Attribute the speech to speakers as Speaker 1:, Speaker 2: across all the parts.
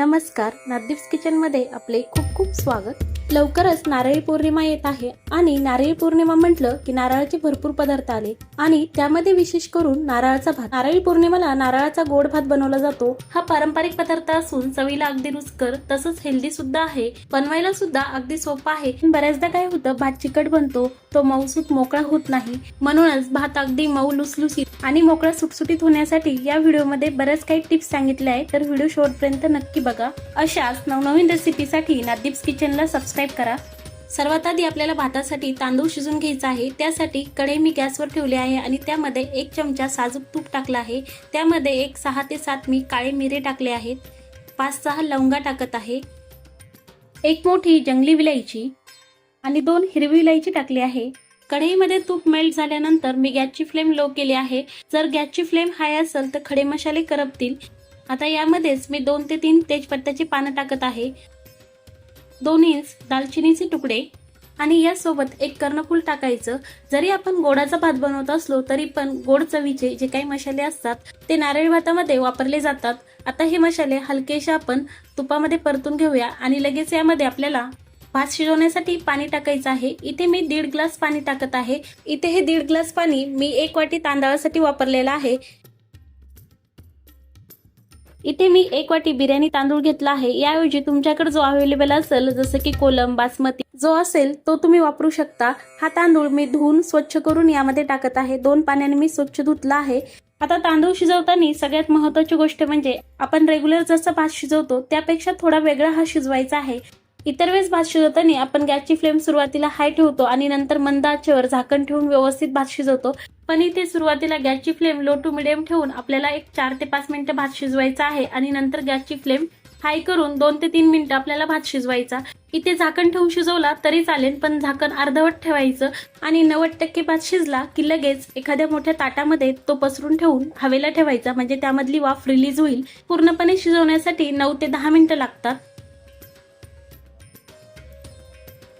Speaker 1: नमस्कार नादीप्स किचनमध्ये आपले खूप खूप स्वागत. लवकरच नारळी पौर्णिमा येत आहे आणि नारळी पौर्णिमा म्हटलं की नारळाचे भरपूर पदार्थ आले आणि त्यामध्ये विशेष करून नारळाचा भात. नारळी पौर्णिमेला नारळाचा गोड भात बनवला जातो. हा पारंपरिक पदार्थ असून चवीला अगदी रुचकर तसंच हेल्दी सुद्धा आहे. बनवायला सुद्धा अगदी सोपा आहे. पण बऱ्याचदा काय होतं भात चिकट बनतो तो मऊसूत मोकळा होत नाही. म्हणूनच भात अगदी मऊ लुसलुसीत आणि मोकळा सुटसुटीत होण्यासाठी या व्हिडिओमध्ये बऱ्याच काही टिप्स सांगितल्या आहेत. तर व्हिडिओ शेवटपर्यंत नक्की बघा. अशाच नवनवीन रेसिपीसाठी नादीप्स किचनला सबस्क्राईब करा. सर्वात आधी आपल्याला भातासाठी तांदूळ शिजून घ्यायचा आहे. त्यासाठी कढई मी गॅसवर ठेवली आहे आणि त्यामध्ये एक चमचा साजूक तूप टाकला आहे. त्यामध्ये एक सहा ते सात मी काळे मिरे टाकले आहेत. पाच सहा लवंगा टाकत आहे. एक मोठी जंगली विलायची आणि दोन हिरवी इलायची टाकली आहे. कढईमध्ये तूप मेल्ट झाल्यानंतर मी गॅसची फ्लेम लो केली आहे. जर गॅसची फ्लेम हाय असेल तर खडे मसाले करपतील. आता यामध्येच मी दोन ते तीन तेजपत्त्याची पानं टाकत आहे. दोन इंच दालचिनीचे तुकडे आणि यासोबत एक कर्णफूल टाकायचं. जरी आपण गोडाचा भात बनवत असलो तरी पण गोड चवीचे जे काही मसाले असतात ते नारळी भातामध्ये वापरले जातात. आता हे मसाले हलकेशा आपण तुपामध्ये परतून घेऊया आणि लगेच यामध्ये आपल्याला भात शिजवण्यासाठी पाणी टाकायचं आहे. इथे मी दीड ग्लास पाणी टाकत आहे. इथे हे दीड ग्लास पाणी मी एक वाटी तांदळासाठी वापरलेलं आहे. इथे मी एक वाटी बिर्याणी तांदूळ घेतला आहे. याऐवजी तुमच्याकडे जो अवेलेबल असेल जसं की कोलम बासमती जो असेल तो तुम्ही वापरू शकता. हा तांदूळ मी धुवून स्वच्छ करून यामध्ये टाकत आहे. दोन पाण्याने मी स्वच्छ धुतला आहे. आता तांदूळ शिजवताना सगळ्यात महत्वाची गोष्ट म्हणजे आपण रेग्युलर जसं भात शिजवतो त्यापेक्षा थोडा वेगळा हा शिजवायचा आहे. इतर वेळेस भात शिजवताना आपण गॅसची फ्लेम सुरुवातीला हाय ठेवतो आणि नंतर मंद आचेवर झाकण ठेवून व्यवस्थित भात शिजवतो. पण इथे सुरुवातीला गॅसची फ्लेम लो टू मिडियम ठेवून आपल्याला एक चार ते पाच मिनिटं भात शिजवायचा आहे आणि नंतर गॅसची फ्लेम हाय करून दोन ते तीन मिनिटं आपल्याला भात शिजवायचा. इथे झाकण ठेवून शिजवला तरी चालेल पण झाकण अर्धवट ठेवायचं आणि नव्वद टक्के भात शिजला की लगेच एखाद्या मोठ्या ताटामध्ये तो पसरून ठेवून हवेला ठेवायचा. म्हणजे त्यामधली वाफ रिलीज होईल. पूर्णपणे शिजवण्यासाठी नऊ ते दहा मिनिटं लागतात.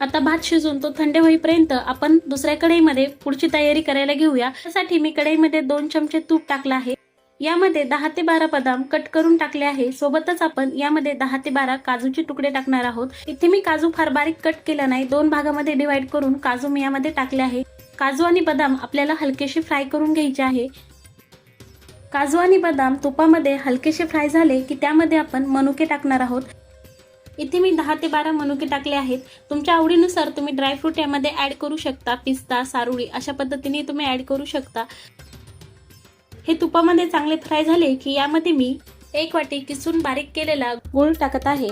Speaker 1: आता भात शिजून तो थंड होईपर्यंत आपण दुसऱ्या कढईमध्ये पुढची तयारी करायला घेऊया. त्यासाठी मी कढईमध्ये दोन चमचे तूप टाकलं आहे. यामध्ये दहा ते बारा बदाम कट करून टाकले आहे. सोबतच आपण यामध्ये दहा ते बारा काजूचे तुकडे टाकणार आहोत. इथे मी काजू फार बारीक कट केला नाही. दोन भागामध्ये डिवाइड करून काजू मी यामध्ये टाकले आहे. काजू आणि बदाम आपल्याला हलकेसे फ्राय करून घ्यायचे आहे. काजू आणि बदाम तुपामध्ये हलकेसे फ्राय झाले की त्यामध्ये आपण मनुके टाकणार आहोत. इथे मी दहा ते बारा मनुके टाकले आहेत. तुमच्या आवडीनुसार तुम्ही ड्रायफ्रूट यामध्ये ॲड करू शकता. पिस्ता सारुळी अशा पद्धतीने तुम्ही ॲड करू शकता. हे तुपामध्ये चांगले फ्राय झाले की यामध्ये मी एक वाटी किसून बारीक केलेला गुळ टाकत आहे.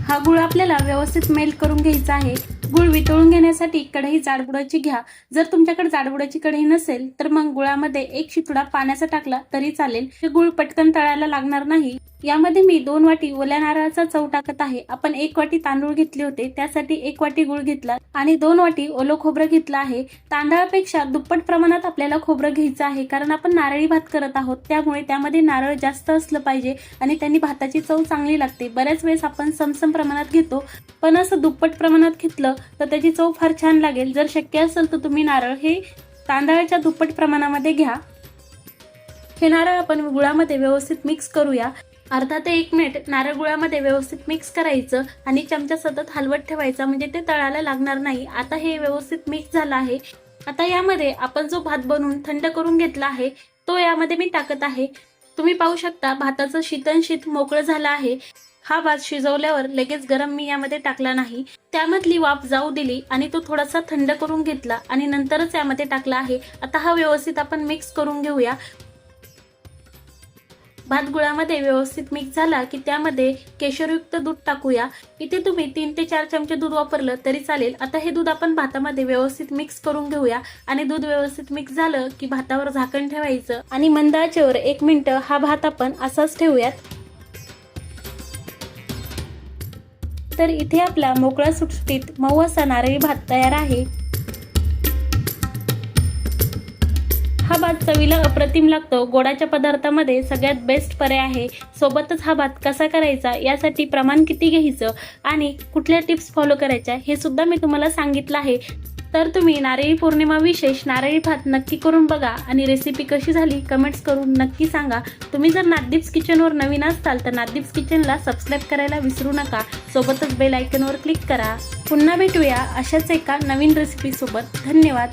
Speaker 1: हा गुळ आपल्याला व्यवस्थित मेल्ट करून घ्यायचा आहे. गुळ वितळून घेण्यासाठी कढई जाडबुडाची घ्या. जर तुमच्याकडे जाडबुडाची कढई नसेल तर मग गुळामध्ये एक शितुडा पाण्याचा टाकला तरी चालेल. हे गुळ पटकन तळायला लागणार नाही. यामध्ये मी दोन वाटी ओल्या नारळाचा चव टाकत आहे. आपण एक वाटी तांदूळ घेतले होते त्यासाठी एक वाटी गुळ घेतला आणि दोन वाटी ओलं खोबरं घेतलं आहे. तांदळापेक्षा दुप्पट प्रमाणात आपल्याला खोबरं घ्यायचं आहे कारण आपण नारळी भात करत आहोत. त्यामुळे त्यामध्ये नारळ जास्त असलं पाहिजे आणि त्यांनी भाताची चव चांगली लागते. बऱ्याच वेळेस आपण समसम प्रमाणात घेतो पण असं दुप्पट प्रमाणात घेतलं तर त्याची चव फार छान लागेल. जर शक्य असेल तर तुम्ही नारळ हे तांदळाच्या दुप्पट प्रमाणामध्ये घ्या. हे नारळ आपण गुळामध्ये व्यवस्थित मिक्स करूया. अर्धा ते एक मिनिट नारळ गुळामध्ये व्यवस्थित मिक्स करायचं आणि चमचा सतत हलवत ठेवायचा म्हणजे ते तळायला लागणार नाही. आता हे व्यवस्थित मिक्स झालं आहे. आता यामध्ये आपण जो भात बनवून थंड करून घेतला आहे तो यामध्ये मी टाकत आहे. तुम्ही पाहू शकता भाताचं शीतन शीत मोकळं झालं आहे. हा भात शिजवल्यावर लगेच गरम मी यामध्ये टाकला नाही. त्यामधली वाफ जाऊ दिली आणि तो थोडासा थंड करून घेतला आणि नंतरच यामध्ये टाकला आहे. आता हा व्यवस्थित आपण मिक्स करून घेऊया. भात गुळामध्ये व्यवस्थित मिक्स झाला की त्यामध्ये केशरयुक्त दूध टाकूया. इथे तुम्ही तीन ते चार चमचे दूध वापरलं तरी चालेल. आता हे दूध आपण भातामध्ये व्यवस्थित मिक्स करून घेऊया. आणि दूध व्यवस्थित मिक्स झालं की भातावर झाकण ठेवायचं. आणि मंद आचेवर एक मिनटं हा भात आपण असाच ठेवूयात. तर इथे आपला मोकळा सुटसुटीत मऊ असा नारळी भात तयार आहे. हा भात चवीला अप्रतिम लागतो. गोडाच्या पदार्थामध्ये सगळ्यात बेस्ट पर्याय आहे. सोबतच हा भात कसा करायचा यासाठी प्रमाण किती घ्यायचं आणि कुठल्या टिप्स फॉलो करायच्या हे सुद्धा मी तुम्हाला सांगितलं आहे. तर तुम्ही नारळी पौर्णिमा विशेष नारळी भात नक्की करून बघा आणि रेसिपी कशी झाली कमेंट्स करून नक्की सांगा. तुम्ही जर नाददीप्स किचनवर नवीन असाल तर नाददीप्स किचनला सबस्क्राईब करायला विसरू नका. सोबतच बेल आयकनवर क्लिक करा. पुन्हा भेटूया अशाच एका नवीन रेसिपीसोबत धन्यवाद.